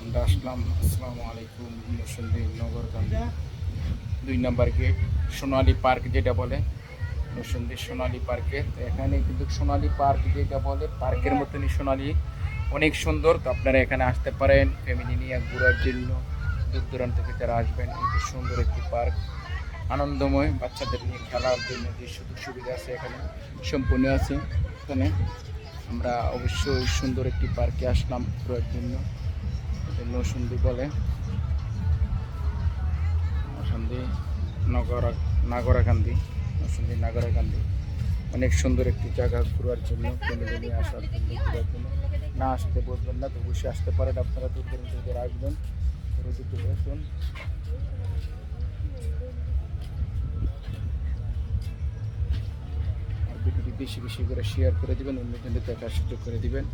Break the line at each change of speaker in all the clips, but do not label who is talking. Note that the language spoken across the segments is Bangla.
আমরা আসলাম, আসসালামু আলাইকুম নরসিংদী নগরকান্দি দুই নম্বর গেট, সোনালী পার্ক যেটা বলে নরসিংদী সোনালী পার্কে। তো এখানে কিন্তু সোনালী পার্ক যেটা বলে, পার্কের মতনই সোনালী। অনেক সুন্দর, তো আপনারা এখানে আসতে পারেন। ফ্যামিলি নিয়ে ঘোরার জন্য দূর দূরান্ত থেকে যারা আসবেন কিন্তু সুন্দর একটি পার্ক। আনন্দময়, বাচ্চাদের নিয়ে খেলার জন্য যে সুযোগ সুবিধা আছে এখানে, সম্পূর্ণ আছে। এখানে আমরা অবশ্যই সুন্দর একটি পার্কে আসলাম ঘোরার জন্য। এটা নৌসন্দি বলে। নৌসন্দি নগর, নাগরাকান্দি নৌসন্দি নাগরাকান্দি। অনেক সুন্দর একটি জায়গা ঘোরার জন্য ফ্যামিলি নিয়ে আসার জন্য ঘোরার জন্য। না আসতে বলবেন না, তো অবশ্যই আসতে পারেন, আপনারা দূর দূরান্ত থেকে আসবেন। ঘুরে দিতে বসুন। বেশি বেশি করে শেয়ার করে দিবেন, অন্যজনদের দেখার সুযোগ করে দিবেন।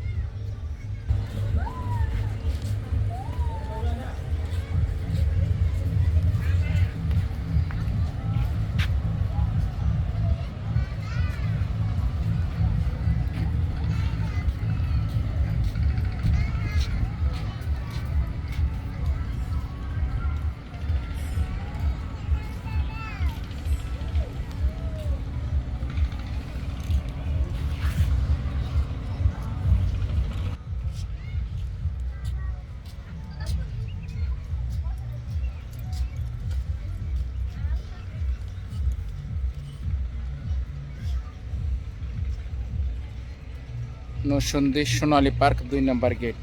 নরসন্দী সোনালী পার্ক দুই নম্বর গেট।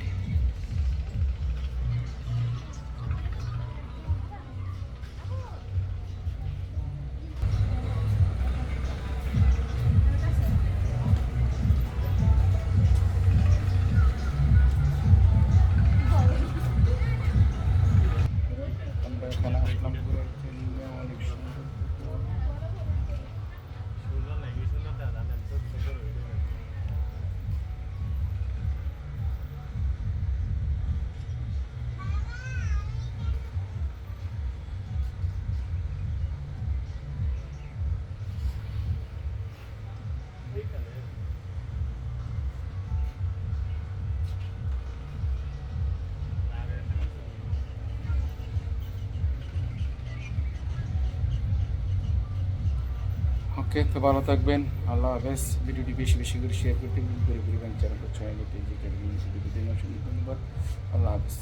ওকে, তো ভালো থাকবেন। আল্লাহ হাফেজ। ভিডিওটি বেশি বেশি করে শেয়ার করতে করে ঘুরে চ্যানেলটা চ্যানেল পেজে ধন্যবাদ। আল্লাহ হাফেজ।